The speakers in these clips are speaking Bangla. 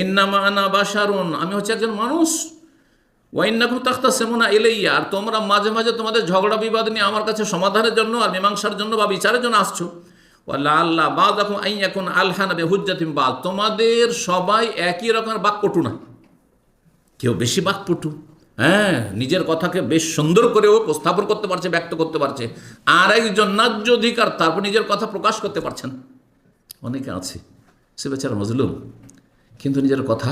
ইন্নামা আনা বাসারুন আমি হচ্ছে একজন মানুষ। ওয়াইন্নাকুম তাখতা সেমনা এলেইয়া আর তোমরা মাঝে মাঝে তোমাদের ঝগড়া বিবাদ নিয়ে আমার কাছে সমাধানের জন্য আর মীমাংসার জন্য বা বিচারের জন্য আসছো। ওয়াল্লা আল্লাহ বা দেখুন আই এখন আলহান হুজ্জাতিম বাল তোমাদের সবাই একই রকমের বাক্যটু না। কেউ বেশি বাকপটু হ্যাঁ নিজের কথাকে বেশ সুন্দর করেও উপস্থাপন করতে পারছে, ব্যক্ত করতে পারছে। আর একজন ন্যায্য অধিকার, তারপর নিজের কথা প্রকাশ করতে পারছেন অনেকে আছে, সে বেচারা মজলুম। কিন্তু নিজের কথা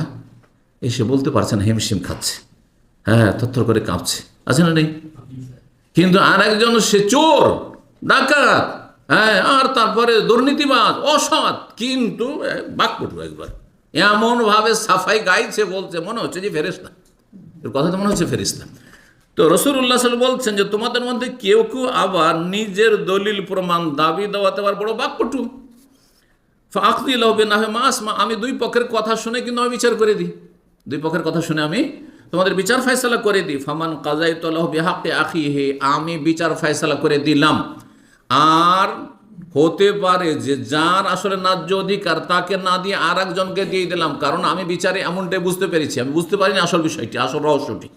এসে বলতে পারছে না, হিমশিম খাচ্ছে। হ্যাঁ থরথর করে কাঁপছে। আছে না নেই? কিন্তু আর একজন, সে চোর, ডাকাত হ্যাঁ আর তারপরে দুর্নীতিবাদ অসৎ, কিন্তু বাকপটু একবার। এমনভাবে সাফাই গাইছে, বলছে, মনে হচ্ছে যে ফেরেস্তা এর কথা তো মনে হচ্ছে ফেরিস্তা তো রসুল্লাহ সাল বলছেন যে, তোমাদের মধ্যে কেউ কেউ আবার নিজের দলিল, প্রমাণ, দাবি দেওয়াতে আবার বড় বাকপটু। ফাঁকদিল হবে না হয় মাস আমি দুই পক্ষের কথা শুনে কিন্তু আমি বিচার করে দিই। দুই পক্ষের কথা শুনে আমি তোমাদের বিচার ফয়সালা করে দিই। ফামান কাজাই তলাহ বেহাকে আখি হে আমি বিচার ফয়সালা করে দিলাম। আর হতে পারে যে যার আসলে ন্যায্য অধিকার, তাকে না দিয়ে আর একজনকে দিয়ে দিলাম। কারণ আমি বিচারে এমনটাই বুঝতে পেরেছি। আমি বুঝতে পারিনি আসল বিষয়টি, আসল রহস্যটি।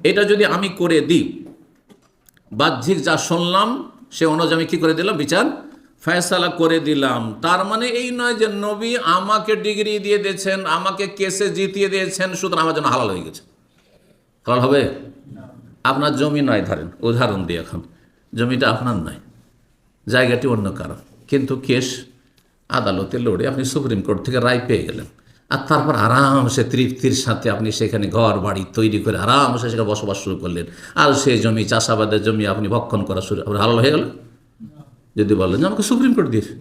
এটা যদি আমি করে দিই, বাহ্যিক যা শুনলাম, সে অনুযায়ী আমি কী করে দিলাম? বিচার ফয়সালা করে দিলাম। তার মানে এই নয় যে নবী আমাকে ডিগ্রি দিয়ে দিয়েছেন, আমাকে কেসে জিতিয়ে দিয়েছেন, সুতরাং আমার জন্য হালাল হয়ে গেছে। হালাল হবে? আপনার জমি নয় ধরেন, উদাহরণ দিয়ে এখন। জমিটা আপনার নয়, জায়গাটি অন্য কারও। কিন্তু কেস আদালতে লড়ে আপনি সুপ্রিম কোর্ট থেকে রায় পেয়ে গেলেন। আর তারপর আরামসে তৃপ্তির সাথে আপনি সেখানে ঘর বাড়ি তৈরি করে আরামসে সেখানে বসবাস শুরু করলেন। আর সেই জমি, চাষাবাদের জমি আপনি ভক্ষণ করা শুরু আপনার হালাল হয়ে গেল? যদি বলেন যে আমাকে সুপ্রিম কোর্ট দিয়েছে।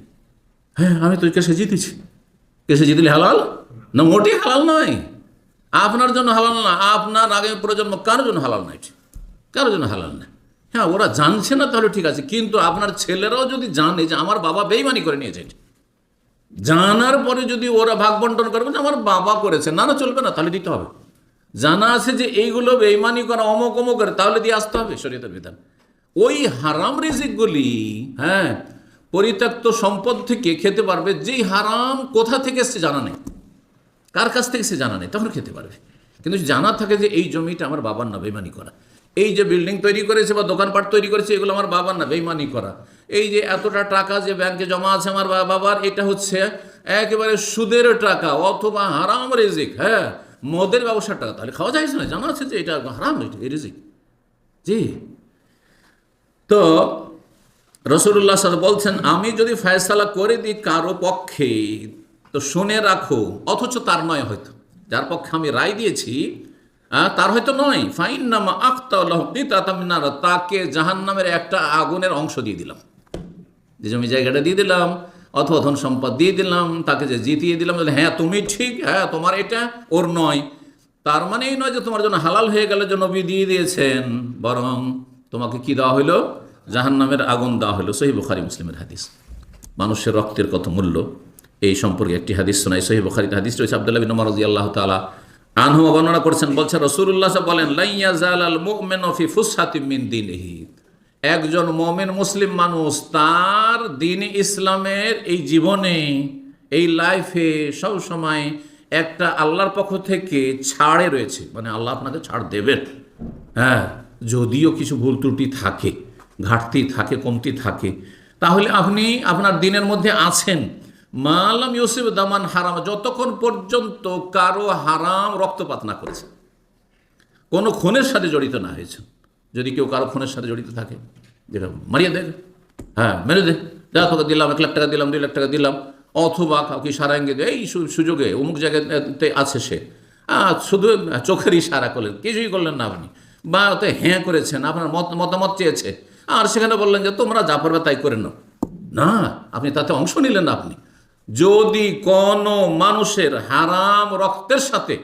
হ্যাঁ আমি তো কেসে জিতেছি। কেসে জিতলে হালাল? না, মোটেই হালাল নয়। আপনার জন্য হালাল না, আপনার আগামী প্রজন্ম কারোর জন্য হালাল নয়। কারোর জন্য হালাল না। হ্যাঁ ওরা জানছে না তাহলে ঠিক আছে, কিন্তু আপনার ছেলেরাও যদি জানে যে আমার বাবা বেইমানি করে নিয়েছে জানার পরে যদি ওরা ভাগ বন্টন করবে যে আমার বাবা করেছে। না না, চলবে না, তাহলে দিতে হবে। জানা আছে যে এইগুলো বেইমানি করা অমক অমক করে, তাহলে দিয়ে আসতে হবে শরীয়তের বিধান। ওই হারাম রিজিকগুলি হ্যাঁ পরিত্যক্ত সম্পদ থেকে খেতে পারবে, যেই হারাম কোথা থেকে এসছে জানা নেই। কার কাছ থেকে সে জানা নেই? তখন খেতে পারবে। কিন্তু জানা থাকে যে এই জমিটা আমার বাবার না বেমানি করা। এই যে বিল্ডিং তৈরি করেছে বা দোকানপাট তৈরি করেছে, এগুলো আমার বাবার না, বেইমানি করা। এই যে এতটা টাকা যে ব্যাংকে জমা আছে আমার বাবার, এটা হচ্ছে একেবারে সুদের টাকা অথবা হারাম রেজিক হ্যাঁ মদের ব্যবসার টাকা। তাহলে খাওয়া যায় না, জানা আছে যে এটা হারাম রেজিক। জি। তো রসুল্লাহ সাল বলছেন, আমি যদি ফয়সালা করে দিই কারও পক্ষে, তো শুনে রাখো, অথচ তার নয় হয়তো। যার পক্ষে আমি রায় দিয়েছি তার হয়তো নয়। ফাইন নামা আখতামিনার তাকে জাহান নামের একটা আগুনের অংশ দিয়ে দিলাম। যে জমি জায়গাটা দিয়ে দিলাম, অথবা ধন সম্পদ দিয়ে দিলাম, তাকে যে জিতিয়ে দিলাম হ্যাঁ তুমি ঠিক হ্যাঁ তোমার এটা ওর নয়। তার মানে এই নয় যে তোমার জন্য হালাল হয়ে গেলে যে নবী দিয়ে দিয়েছেন, বরং তোমাকে কি দেওয়া হলো জাহান নামের আগুন দেওয়া হলো সহি বুখারি মুসলিমের হাদিস। মানুষের রক্তের কত মূল্য? এই সম্পর্কে একটি হাদিস শোনাই সহি বুখারিতে হাদিস রয়েছে, আবদুল্লাহ বিন আল্লাহ তালা আনহু বর্ণনা করছেন, বলছে রসুল্লাহ বলেন একজন মমিন মুসলিম মানুষ তার দিন ইসলামের এই জীবনে, এই লাইফে সব সময় একটা আল্লাহর পক্ষ থেকে ছাড়ে রয়েছে। মানে আল্লাহ আপনাকে ছাড় দেবেন। হ্যাঁ। যদিও কিছু ভুল ত্রুটি থাকে, ঘাটতি থাকে, কমতি থাকে, তাহলে আপনি আপনার দিনের মধ্যে আছেন। মালাম ইউসিফ দামান হারাম, যতক্ষণ পর্যন্ত কারও হারাম রক্তপাত না করেছে। কোনো খুনের সাথে জড়িত না হয়েছে যদি কেউ কারও খুনের সাথে জড়িত থাকে যেটা মারিয়ে দেয় হ্যাঁ মেরে দে। যা দিলাম, এক লাখ টাকা দিলাম, দুই লাখ টাকা দিলাম, অথবা কাউকে সারাঙ্গে দে, এই সুযোগে, অমুক জায়গাতে আছে সে। শুধু চোখের ইশারা করলেন, কিছুই করলেন না আপনি। বা ওতে হ্যাঁ করেছেন, আপনার মত, মতামত চেয়েছে। আর সেখানে বললেন যে, তোমরা যা পারবে তাই করে নাও। না, আপনি তাতে অংশ নিলেন না আপনি। যদি কোনো মানুষের হারাম রক্তের সাথে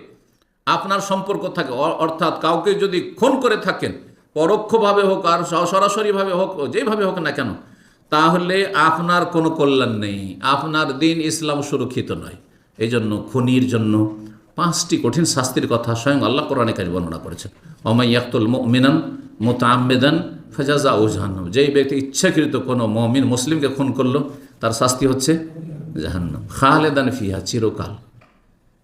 আপনার সম্পর্ক থাকে অর্থাৎ কাউকে যদি খুন করে থাকেন, পরোক্ষভাবে হোক আর সরাসরিভাবে হোক, যেভাবে হোক না কেন, তাহলে আপনার কোনো কল্যাণ নেই। আপনার দিন ইসলাম সুরক্ষিত নয়। এই জন্য খুনির জন্য পাঁচটি কঠিন শাস্তির কথা স্বয়ং আল্লাহ কোরআনে কাজ বর্ণনা করেছেন। অমাই ইয়াকুল মিনান মোতামেদান ফেজাজা ও জাহান্নাম। যেই ব্যক্তি ইচ্ছাকৃত কোনো মমিন মুসলিমকে খুন করল, তার শাস্তি হচ্ছে জাহান্নাম। খালেদান ফিহা, চিরকাল।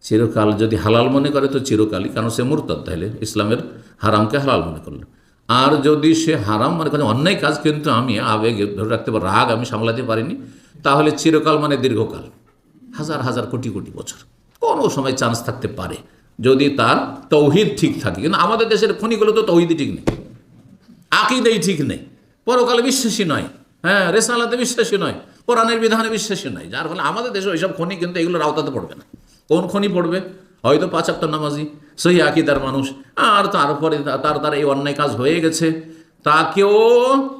চিরকাল যদি হালাল মনে করে, তো চিরকালই। কারণ সে মুরতাদ তাহলে ইসলামের হারামকে হালাল মনে করল। আর যদি সে হারাম মনে করে, অন্যায় কাজ কিন্তু আমি আবেগে ধরে রাখতে পারি, রাগ আমি সামলাতে পারিনি, তাহলে চিরকাল মানে দীর্ঘকাল। হাজার হাজার কোটি কোটি বছর। কোনো সময় চান্স থাকতে পারে। যদি তার তৌহিদ ঠিক থাকে। কিন্তু আমাদের দেশের খনিগুলো তো তৌহিদই ঠিক নেই। আকিদেই ঠিক নেই। পরকালে বিশ্বাসী নয়। হ্যাঁ রেসালাতে বিশ্বাসী নয়। কোরআনের বিধানে বিশ্বাসী নয়। যার ফলে আমাদের দেশে ওইসব খনি কিন্তু এগুলোর আওতাতে পড়বে না। কোন খনি পড়বে? হয়তো পাঁচাত্তর নামাজি, সেই আকিদার মানুষ। আর তারপরে তার তার এই অন্যায় কাজ হয়ে গেছে। তাকেও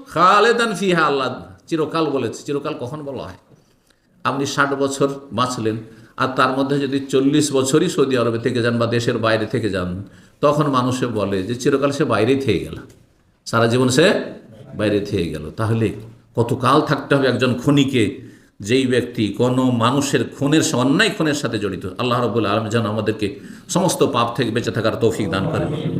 খালেদান ফিহা, আল্লাহ চিরকাল বলেছে। চিরকাল কখন বলা হয়? আপনি ষাট বছর বাঁচলেন। আর তার মধ্যে যদি চল্লিশ বছরই সৌদি আরবে থেকে যান বা দেশের বাইরে থেকে যান, তখন মানুষে বলে যে চিরকাল সে বাইরেই থেকে গেল। সারা জীবন সে বাইরে থেকে গেল। তাহলে কতকাল থাকতে হবে একজন খনিকে, যেই ব্যক্তি কোনো মানুষের খুনের অন্যায় খুনের সাথে জড়িত। আল্লাহ রবুল্লা আলম যেন আমাদেরকে সমস্ত পাপ থেকে বেঁচে থাকার তৌফিক দান করেন।